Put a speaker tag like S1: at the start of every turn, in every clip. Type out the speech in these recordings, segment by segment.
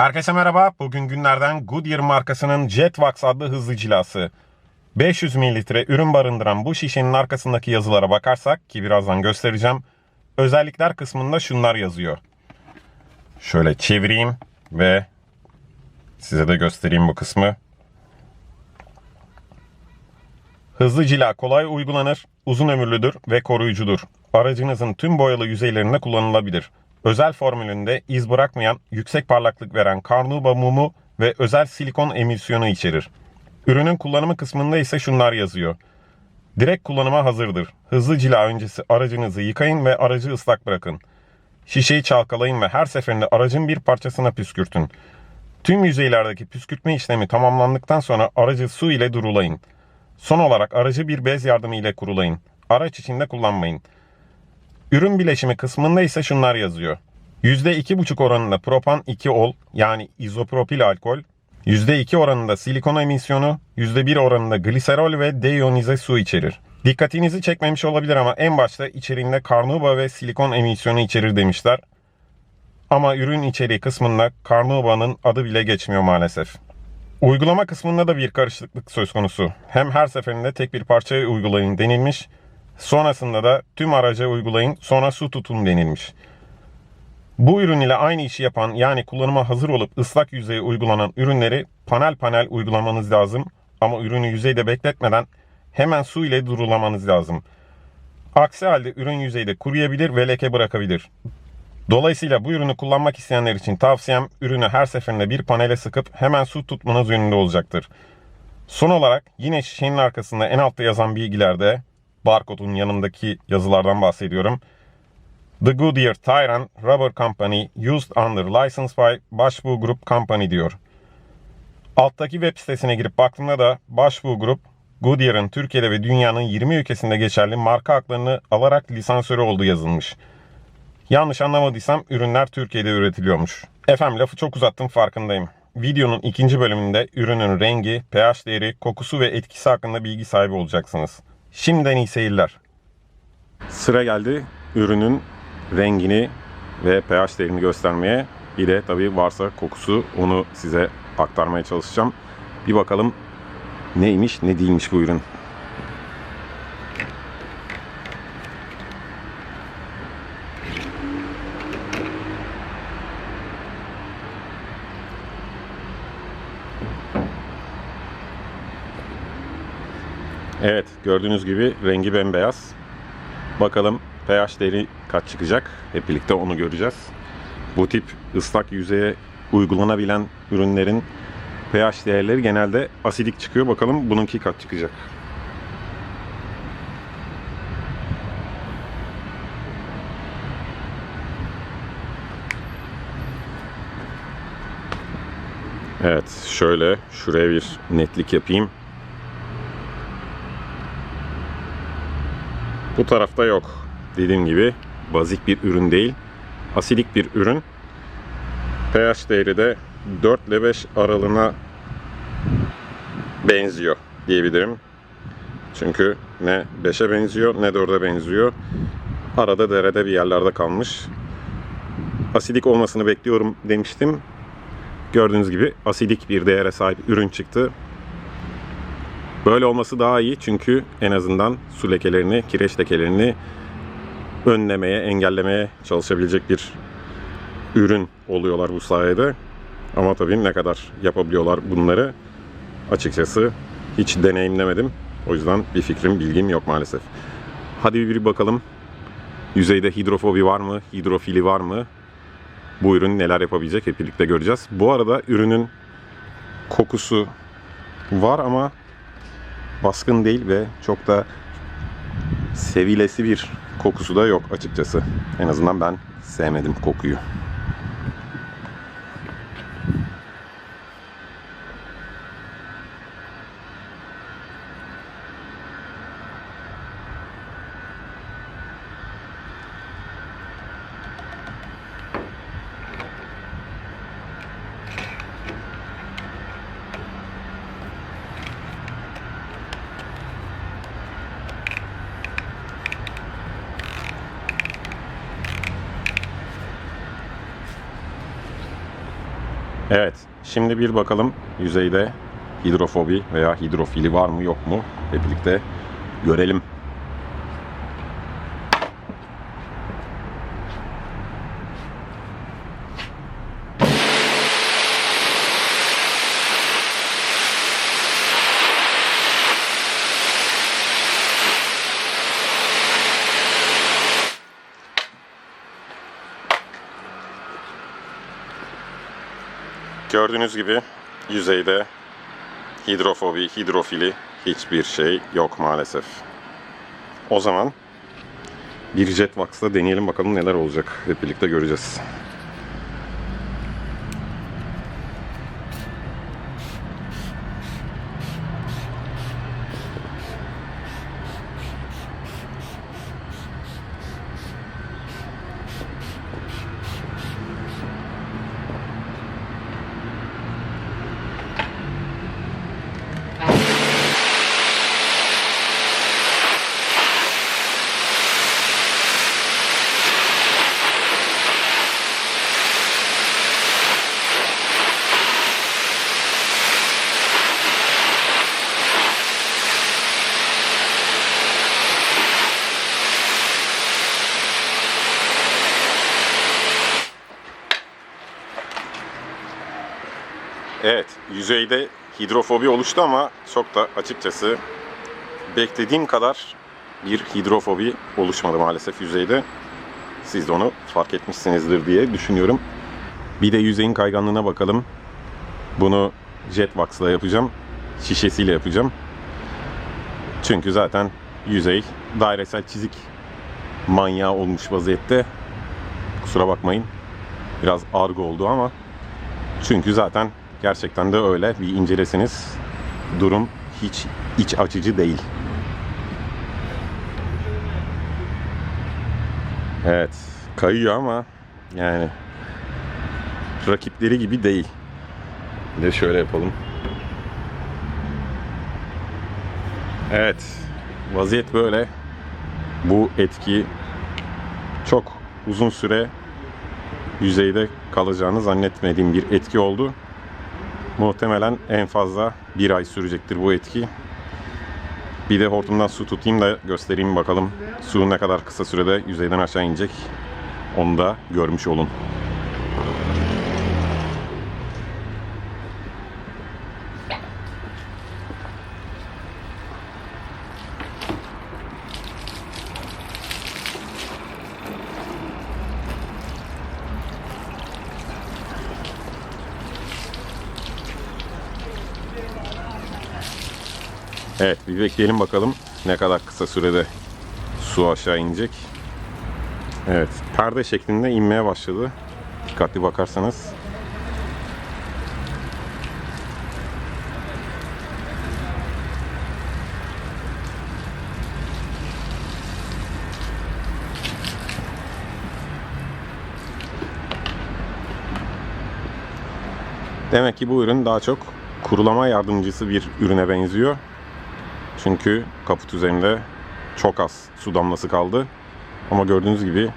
S1: Herkese merhaba. Bugün günlerden Goodyear markasının Jetwax adlı hızlı cilası. 500 mililitre ürün barındıran bu şişenin arkasındaki yazılara bakarsak ki birazdan göstereceğim. Özellikler kısmında şunlar yazıyor. Şöyle çevireyim ve size de göstereyim bu kısmı. Hızlı cila kolay uygulanır, uzun ömürlüdür ve koruyucudur. Aracınızın tüm boyalı yüzeylerinde kullanılabilir. Özel formülünde iz bırakmayan, yüksek parlaklık veren karnuba mumu ve özel silikon emülsiyonu içerir. Ürünün kullanımı kısmında ise şunlar yazıyor. Direkt kullanıma hazırdır. Hızlı cila öncesi aracınızı yıkayın ve aracı ıslak bırakın. Şişeyi çalkalayın ve her seferinde aracın bir parçasına püskürtün. Tüm yüzeylerdeki püskürtme işlemi tamamlandıktan sonra aracı su ile durulayın. Son olarak aracı bir bez yardımı ile kurulayın. Araç içinde kullanmayın. Ürün bileşimi kısmında ise şunlar yazıyor. %2,5 oranında propan 2 ol yani izopropil alkol, %2 oranında silikon emisyonu, %1 oranında gliserol ve deiyonize su içerir. Dikkatinizi çekmemiş olabilir ama en başta içeriğinde karnuba ve silikon emisyonu içerir demişler. Ama ürün içeriği kısmında karnuba'nın adı bile geçmiyor maalesef. Uygulama kısmında da bir karışıklık söz konusu. Hem her seferinde tek bir parçaya uygulayın denilmiş, sonrasında da tüm araca uygulayın sonra su tutun denilmiş. Bu ürün ile aynı işi yapan yani kullanıma hazır olup ıslak yüzeye uygulanan ürünleri panel panel uygulamanız lazım. Ama ürünü yüzeyde bekletmeden hemen su ile durulamanız lazım. Aksi halde ürün yüzeyde kuruyabilir ve leke bırakabilir. Dolayısıyla bu ürünü kullanmak isteyenler için tavsiyem ürünü her seferinde bir panele sıkıp hemen su tutmanız yönünde olacaktır. Son olarak yine şişenin arkasında en altta yazan bilgilerde barkodun yanındaki yazılardan bahsediyorum. The Goodyear Tire and Rubber Company used under license by Başbuğ Group Company diyor. Alttaki web sitesine girip baktığımda da Başbuğ Group, Goodyear'ın Türkiye'de ve dünyanın 20 ülkesinde geçerli marka haklarını alarak lisansörü olduğu yazılmış. Yanlış anlamadıysam ürünler Türkiye'de üretiliyormuş. Efendim lafı çok uzattım farkındayım. Videonun ikinci bölümünde ürünün rengi, pH değeri, kokusu ve etkisi hakkında bilgi sahibi olacaksınız. Şimdiden iyi seyirler. Sıra geldi ürünün rengini ve pH değerini göstermeye. Bir de tabii varsa kokusu onu size aktarmaya çalışacağım. Bir bakalım neymiş ne değilmiş bu ürün. Evet gördüğünüz gibi rengi bembeyaz. Bakalım pH değeri kaç çıkacak? Hep birlikte onu göreceğiz. Bu tip ıslak yüzeye uygulanabilen ürünlerin pH değerleri genelde asidik çıkıyor. Bakalım bununki kaç çıkacak? Evet şöyle şuraya bir netlik yapayım. Bu tarafta yok. Dediğim gibi bazik bir ürün değil. Asidik bir ürün. pH değeri de 4 ile 5 aralığına benziyor diyebilirim. Çünkü ne 5'e benziyor ne 4'e benziyor. Arada derede bir yerlerde kalmış. Asidik olmasını bekliyorum demiştim. Gördüğünüz gibi asidik bir değere sahip ürün çıktı. Böyle olması daha iyi çünkü en azından su lekelerini, kireç lekelerini önlemeye, engellemeye çalışabilecek bir ürün oluyorlar bu sayede. Ama tabii ne kadar yapabiliyorlar bunları açıkçası hiç deneyimlemedim. O yüzden bir fikrim, bilgim yok maalesef. Hadi bir bakalım. Yüzeyde hidrofobi var mı? Hidrofili var mı? Bu ürün neler yapabilecek hep birlikte göreceğiz. Bu arada ürünün kokusu var ama baskın değil ve çok da sevilesi bir kokusu da yok açıkçası. En azından ben sevmedim kokuyu. Evet, şimdi bir bakalım yüzeyde hidrofobi veya hidrofili var mı yok mu? Hep birlikte görelim. Gördüğünüz gibi yüzeyde hidrofobi, hidrofili hiçbir şey yok maalesef. O zaman bir Jetwax'la deneyelim bakalım neler olacak. Hep birlikte göreceğiz. Evet, yüzeyde hidrofobi oluştu ama çok da açıkçası beklediğim kadar bir hidrofobi oluşmadı maalesef yüzeyde. Siz de onu fark etmişsinizdir diye düşünüyorum. Bir de yüzeyin kayganlığına bakalım. Bunu Jetwax'la yapacağım. Şişesiyle yapacağım. Çünkü zaten yüzey dairesel çizik manyağı olmuş vaziyette. Kusura bakmayın. Biraz argo oldu ama çünkü zaten gerçekten de öyle. Bir inceleseniz durum hiç iç açıcı değil. Evet, kayıyor ama yani rakipleri gibi değil. Bir de şöyle yapalım. Evet, vaziyet böyle. Bu etki çok uzun süre yüzeyde kalacağını zannetmediğim bir etki oldu. Muhtemelen en fazla bir ay sürecektir bu etki. Bir de hortumdan su tutayım da göstereyim bakalım su ne kadar kısa sürede yüzeyden aşağı inecek. Onu da görmüş olun. Evet bir bekleyelim bakalım ne kadar kısa sürede su aşağı inecek. Evet perde şeklinde inmeye başladı. Dikkatli bakarsanız. Demek ki bu ürün daha çok kurulama yardımcısı bir ürüne benziyor. Çünkü kaput üzerinde çok az su damlası kaldı. Ama gördüğünüz gibi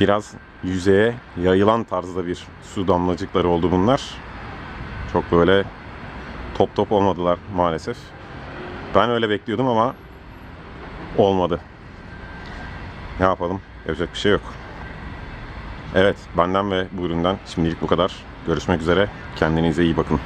S1: biraz yüzeye yayılan tarzda bir su damlacıkları oldu bunlar. Çok böyle top top olmadılar maalesef. Ben öyle bekliyordum ama olmadı. Ne yapalım? Yapacak bir şey yok. Evet, benden ve bu üründen şimdilik bu kadar. Görüşmek üzere. Kendinize iyi bakın.